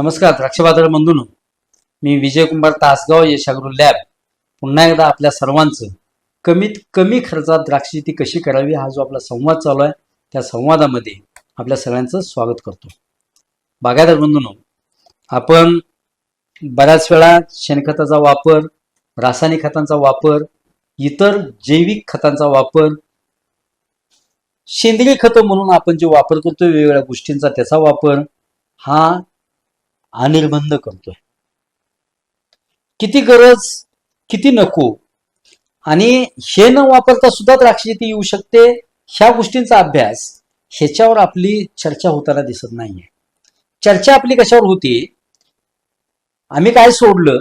नमस्कार द्राक्षबाजार बंधून. मी विजयकुमार तासगाव यशागुरु लॅब. पुन्हा एकदा आपल्या सर्वांचं कमीत कमी खर्चात द्राक्ष शेती कशी करावी हा जो आपला संवाद चालू आहे त्या संवादामध्ये आपल्या सगळ्यांचं स्वागत करतो. बागायदार बंधून आपण बऱ्याच वेळा शेणखताचा वापर रासायनिक खतांचा वापर इतर जैविक खतांचा वापर सेंद्रिय खतं म्हणून आपण जे वापर करतो वेगवेगळ्या गोष्टींचा त्याचा वापर हा अनिर्बंध करतोय. किती गरज किती नको. आणि हे न वापरता सुद्धा द्राक्ष शेती येऊ शकते ह्या गोष्टींचा अभ्यास ह्याच्यावर आपली चर्चा होताना दिसत नाहीये. चर्चा आपली कशावर होती? आम्ही काय सोडलं?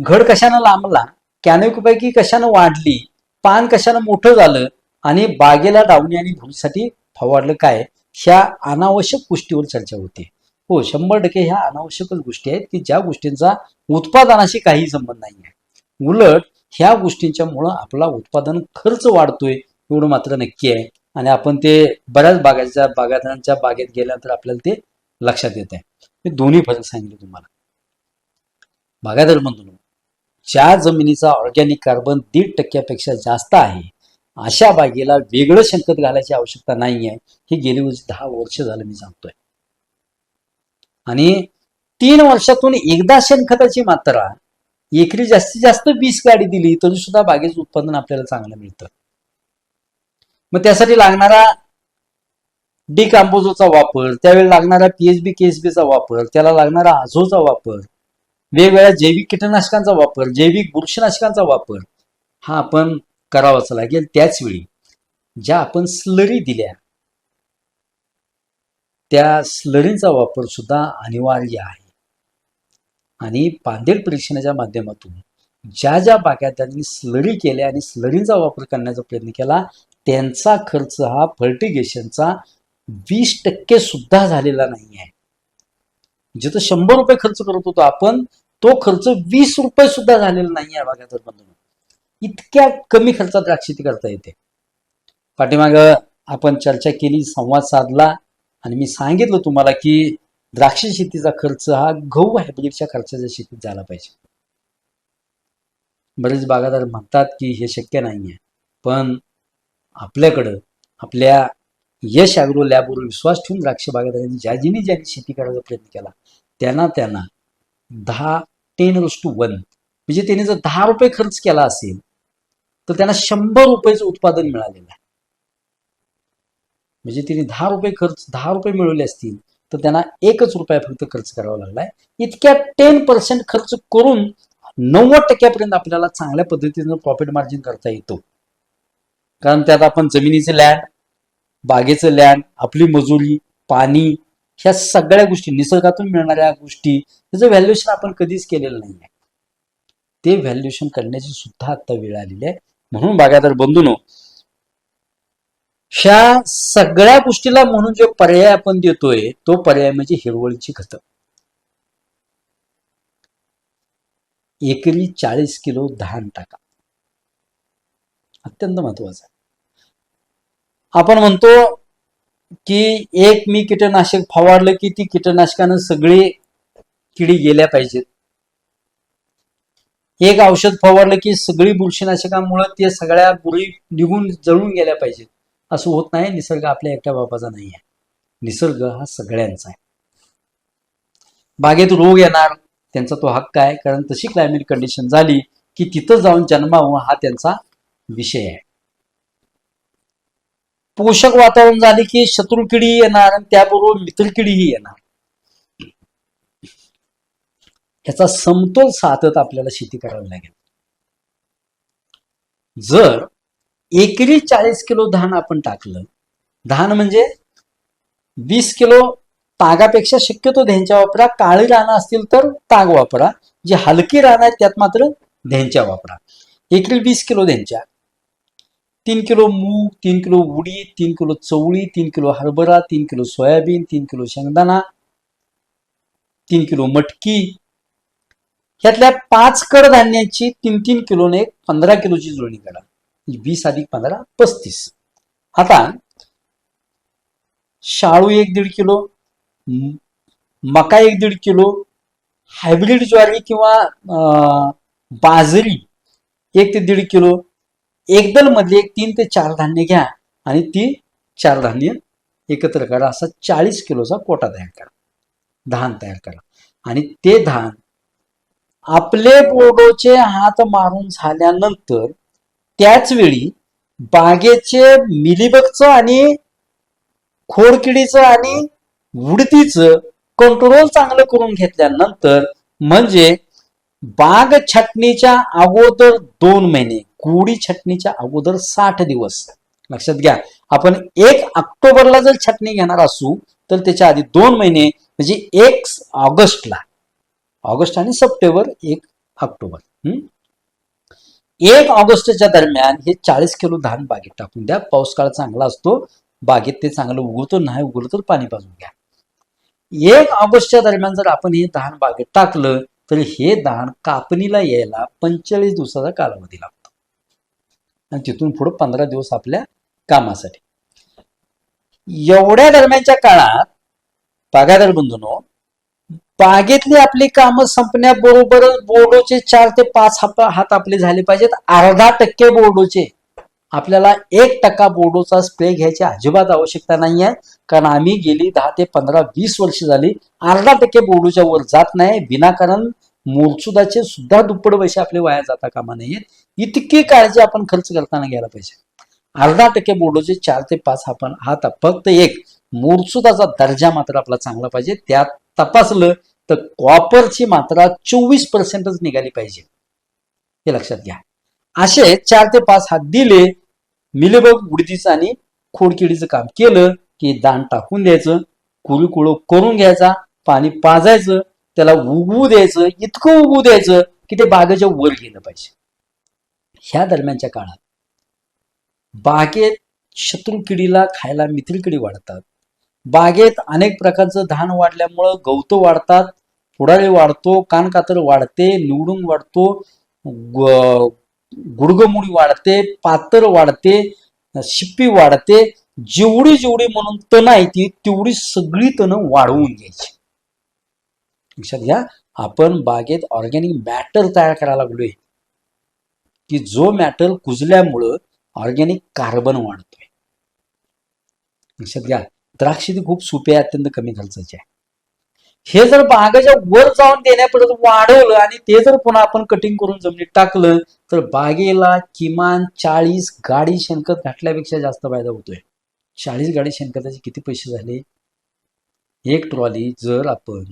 घड कशानं लांबला? कॅनोपैकी कशानं वाढली? पान कशानं मोठं झालं? आणि बागेला डावणी आणि भूमीसाठी फवारलं काय? ह्या अनावश्यक गोष्टीवर चर्चा होते. हो शंभर टक्के ह्या अनावश्यकच गोष्टी आहेत की ज्या गोष्टींचा उत्पादनाशी काही संबंध नाही आहे उलट ह्या गोष्टींच्यामुळं आपला उत्पादन खर्च वाढतोय एवढं मात्र नक्की आहे. आणि आपण ते बऱ्याच बागाच्या बागायतदारांच्या बागेत गेल्यानंतर आपल्याला ते लक्षात येत आहे मी दोन्ही फरक सांगितले तुम्हाला. बागायदार म्हणतो ज्या जमिनीचा ऑर्गॅनिक कार्बन दीड टक्क्यापेक्षा जास्त आहे अशा बागेला वेगळं शंकत घालायची आवश्यकता नाही आहे हे गेली दहा वर्ष झालं मी सांगतोय. आणि तीन वर्षातून एकदा शेणखताची मात्रा एकरी जास्तीत जास्त वीस गाडी दिली तरी सुद्धा बागेचं उत्पादन आपल्याला चांगलं मिळतं. मग त्यासाठी लागणारा डिकाम्पोजोचा वापर त्यावेळी लागणारा पीएचबी केएसबीचा वापर त्याला लागणारा आझोचा वापर वेगवेगळ्या जैविक कीटकनाशकांचा वापर जैविक बुरशीनाशकांचा वापर हा आपण करावाच लागेल त्याच वेळी ज्या आपण स्लरी दिल्या त्या स्लरींचा वापर सुद्धा अनिवार्य आहे. आणि पांदेल परीक्षणाच्या माध्यमातून ज्या ज्या बागायतदारांनी स्लरी केल्या आणि स्लरींचा वापर करण्याचा प्रयत्न केला त्यांचा खर्च हा फर्टिगेशनचा वीस टक्के सुद्धा झालेला नाही आहे. जिथं शंभर रुपये खर्च करत होतो आपण तो खर्च वीस रुपये सुद्धा झालेला नाही आहे बागायतदार इतक्या कमी खर्चात द्राक्षेती करता येते. पाठीमाग आपण चर्चा केली संवाद साधला. आणि मी सांगितलं तुम्हाला की द्राक्ष शेतीचा खर्च हा गहू हायब्रिडच्या खर्चाच्या शेतीत झाला पाहिजे. बरेच बागादार म्हणतात की हे शक्य नाही आहे पण आपल्याकडं आपल्या यश अॅग्रो लॅबवर विश्वास ठेवून द्राक्ष बागायतदारांनी ज्या ज्यांनी ज्यांनी शेती करायचा प्रयत्न केला त्यांना त्यांना दहा टेन रोज टू वन म्हणजे त्याने जर दहा रुपये खर्च केला असेल तर त्यांना शंभर रुपयाचं उत्पादन मिळालेलं आहे. म्हणजे तिने दहा रुपये खर्च दहा रुपये मिळवले असतील तर त्यांना एकच रुपया फक्त खर्च करावा लागलाय. इतक्या टेन पर्सेंट खर्च करून नव्वद टक्क्यापर्यंत आपल्याला चांगल्या पद्धतीनं प्रॉफिट मार्जिन करता येतो. कारण त्यात आपण जमिनीचं लँड बागेचं लँड आपली मजुरी पाणी ह्या सगळ्या गोष्टी निसर्गातून मिळणाऱ्या गोष्टी त्याचं व्हॅल्युएशन आपण कधीच केलेलं नाही आहे ते व्हॅल्युएशन करण्याची सुद्धा आता वेळ आलेली आहे. म्हणून बागायदार बंधूनो ह्या सगळ्या गोष्टीला म्हणून जो पर्याय आपण देतोय तो पर्याय म्हणजे हिरवळीची खतं. एकरी चाळीस किलो धान टाका. अत्यंत महत्वाचं आहे. आपण म्हणतो की एक मी कीटकनाशक फवारलं की ती कीटकनाशकानं सगळी किडी गेल्या पाहिजेत. एक औषध फवारलं की सगळी बुरशीनाशकामुळे ते सगळ्या बुरी निघून जळून गेल्या पाहिजेत. असं होत नाही निसर्ग आपल्या एकट्या बापाचा नाही आहे निसर्ग हा सगळ्यांचा आहे. बागेत रोग येणार त्यांचा तो हक्क आहे कारण तशी क्लायमेट कंडिशन झाली की तिथं जाऊन जन्मावं हा त्यांचा विषय आहे. पोषक वातावरण झाले की शत्रू किडी येणार आणि त्याबरोबर मित्र किडीही येणार. याचा समतोल साधत आपल्याला शेती करावी लागेल. जर एकरी चाळीस किलो धान आपण टाकलं. धान म्हणजे वीस किलो तागापेक्षा शक्यतो ध्यांच्या वापरा. काळी रानं असतील तर ताग वापरा. जी हलकी रानं आहेत त्यात मात्र ध्यांच्या वापरा. एकरी वीस किलो ध्यांच्या तीन किलो मूग तीन किलो उडी तीन किलो चवळी तीन किलो हरभरा तीन किलो सोयाबीन तीन किलो शेंगदाणा तीन किलो मटकी. ह्यातल्या पाच कडधान्याची तीन तीन किलोने पंधरा किलोची जुळणी करा. म्हणजे वीस अधिक पंधरा पस्तीस. आता शाळू एक दीड किलो मका एक दीड किलो हायब्रिड ज्वारी किंवा अं, बाजरी एक ते दीड किलो एकदल मधले एक तीन ते चार धान्य घ्या आणि ती चार धान्य एकत्र करा. असा चाळीस किलोचा कोटा तयार करा. धान तयार करा. आणि ते धान आपले बोर्डोचे हात मारून झाल्यानंतर त्याच वेळी बागेचे मिलीबगचं आणि खोडकिडीचं आणि उडतीचं कंट्रोल चांगलं करून घेतल्यानंतर म्हणजे बाग छटणीच्या अगोदर दोन महिने गोडी छटणीच्या अगोदर साठ दिवस. लक्षात घ्या आपण एक ऑक्टोबरला जर छटणी घेणार असू तर त्याच्या आधी दोन महिने म्हणजे एक ऑगस्टला. ऑगस्ट आणि सप्टेंबर एक ऑक्टोबर. हम्म? एक ऑगस्टच्या दरम्यान हे चाळीस किलो धान बागेत टाकून द्या. पाऊस काळ चांगला असतो बागेत ते चांगलं उगवतो नाही उगवलं तर पाणी पाजून घ्या. एक ऑगस्टच्या दरम्यान जर आपण हे धान बागेत टाकलं तर हे धान कापणीला यायला पंचेचाळीस दिवसाचा कालावधी लागतो. आणि तिथून पुढे पंधरा दिवस आपल्या कामासाठी. एवढ्या दरम्यानच्या काळात बागायदार बंधूनो बागेतली आपली कामं संपण्याबरोबरच बोर्डोचे चार ते पाच हात हात आपले झाले पाहिजेत. अर्धा टक्के बोर्डोचे. आपल्याला एक टक्का बोर्डोचा स्प्रे घ्यायची अजिबात आवश्यकता नाही आहे कारण आम्ही गेली दहा ते पंधरा वीस वर्ष झाली अर्धा टक्के बोर्डोच्या वर जात नाही. विनाकारण मोरसुदाचे सुद्धा दुप्पट पैसे आपले वाया जाता कामा नाहीयेत इतकी काळजी आपण खर्च करताना घ्यायला पाहिजे. अर्धा टक्के बोर्डोचे चार ते पाच आपण हात फक्त एक. मोरसुदाचा दर्जा मात्र आपला चांगला पाहिजे. त्यात तपासलं तर कॉपरची मात्रा चोवीस पर्सेंटच निघाली पाहिजे. हे लक्षात घ्या. असे चार ते पाच हात दिले मिलेबग उडदीचं आणि खोडकिडीचं काम केलं की दान टाकून द्यायचं कुळकुळ करून घ्यायचा पाणी पाजायचं त्याला उगवू द्यायचं इतकं उगवू द्यायचं की ते बागेच्या वर गेलं पाहिजे. ह्या दरम्यानच्या काळात बागेत शत्रू किडीला खायला मित्रकिडी वाढतात. बागेत अनेक प्रकारचं धान वाढल्यामुळं गवतं वाढतात पुढारी वाढतो कानकातर वाढते निवडून वाढतो गुडगमुडी वाढते पातर वाढते शिप्पी वाढते जेवढी जेवढी म्हणून तण आहे ती तेवढी सगळी तणं वाढवून घ्यायची. लक्षात घ्या आपण बागेत ऑर्गॅनिक मॅटर तयार करायला लागलोय. की जो मॅटर कुजल्यामुळं ऑर्गॅनिक कार्बन वाढतोय. लक्षात घ्या द्राक्ष ती खूप सोपी आहे अत्यंत कमी खर्चाची आहे. हे जर बागेच्या वर जाऊन देण्यापर्यंत वाढवलं आणि ते जर पुन्हा आपण कटिंग करून जमिनीत टाकलं तर बागेला किमान चाळीस गाडी शेणखत घातल्यापेक्षा जास्त फायदा होतोय. चाळीस गाडी शेणखताचे किती पैसे झाले? एक ट्रॉली जर आपण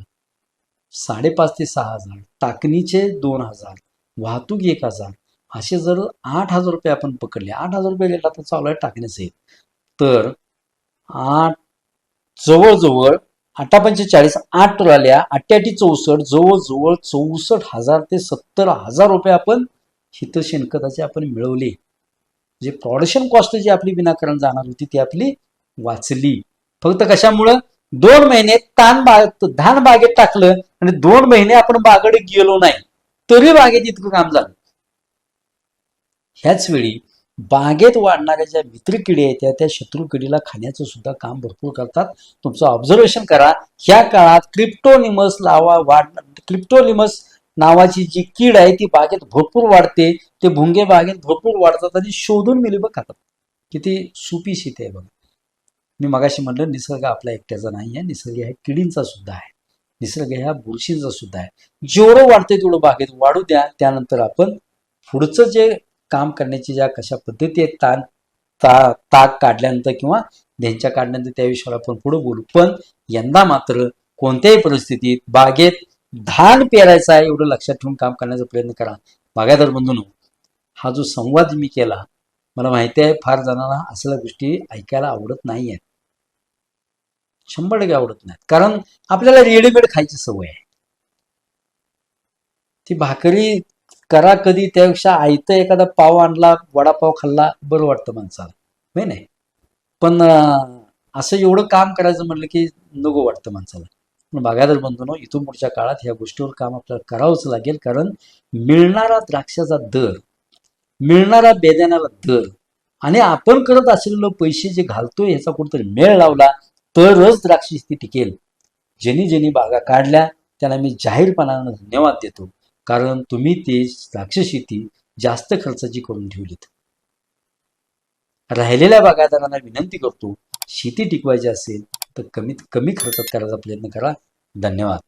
साडेपाच ते सहा हजार टाकणीचे दोन हजार वाहतूक एक हजार असे जर आठ हजार रुपये आपण पकडले आठ हजार रुपये रेट तर चालू आहे टाकण्याचे. तर आठ जवळजवळ आठा पंचेचाळीस आठ ट्रॉल्या अठ्ठ्याऐंशी चौसष्ट जवळजवळ चौसष्ट हजार ते सत्तर हजार रुपये आपण हित शेणखताचे आपण मिळवले. जे प्रॉडक्शन कॉस्ट जी आपली विनाकारण जाणार होती ती आपली वाचली. फक्त कशामुळं? दोन महिने ताण बाग धान बागेत टाकलं आणि दोन महिने आपण बागेत गेलो नाही. तरी बागेत इतकं काम झालं. ह्याच वेळी बागेत वाढणाऱ्या ज्या मित्र किडी आहेत त्या त्या शत्रू किडीला खाण्याचं सुद्धा काम भरपूर करतात. तुमचं ऑब्झर्वेशन करा. ह्या काळात क्रिप्टोनिमस लावा वाढ क्रिप्टोनिमस नावाची जी कीड आहे ती बागेत भरपूर वाढते. ते भुंगे बागेत भरपूर वाढतात आणि शोधून मिली बघ खातात किती सुपी शेती आहे बघा. मी मगाशी म्हटलं निसर्ग आपला एकट्याचा नाही आहे. निसर्ग ह्या किडींचा सुद्धा आहे. निसर्ग ह्या बुरशींचा सुद्धा आहे. जेवढं वाढते तेवढं बागेत वाढू द्या. त्यानंतर आपण पुढचं जे काम करण्याची ज्या कशा पद्धती आहेत ताण ता ताक काढल्यानंतर किंवा त्यांच्या काढल्यानंतर त्याविषयी आपण पुढे बोलू. पण यंदा मात्र कोणत्याही परिस्थितीत बागेत धान पेरायचा आहे एवढं लक्षात ठेवून काम करण्याचा प्रयत्न करा. बागायदार बंधून हा जो संवाद मी केला मला माहिती आहे फार जणांना असल्या गोष्टी ऐकायला आवडत नाही आहेत शंभर टक्के आवडत नाहीत. कारण आपल्याला रेडीमेड खायची सवय आहे. ती भाकरी करा कधी त्यापेक्षा आयतं एखादा पाव आणला वडापाव खाल्ला बरं वाटतं माणसाला. होय नाही? पण असं एवढं काम करायचं म्हटलं की नको वाटतं माणसाला. पण बागायदार बंधूनो इथून पुढच्या काळात ह्या गोष्टीवर काम आपल्याला करावंच लागेल. कारण मिळणारा द्राक्षाचा दर मिळणारा बेदाण्याला दर आणि आपण करत असलेलं पैसे जे घालतोय ह्याचा कुठेतरी मेळ लावला तरच द्राक्ष ती टिकेल. ज्यांनी ज्यांनी बागा काढल्या त्यांना मी जाहीरपणानं धन्यवाद देतो. कारण तुम्ही ते द्राक्ष शेती जास्त खर्चाची करून ठेवलीत. राहिलेल्या बागायतदारांना विनंती करतो शेती टिकवायची असेल तर कमीत कमी खर्चात करायचा प्रयत्न करा. धन्यवाद.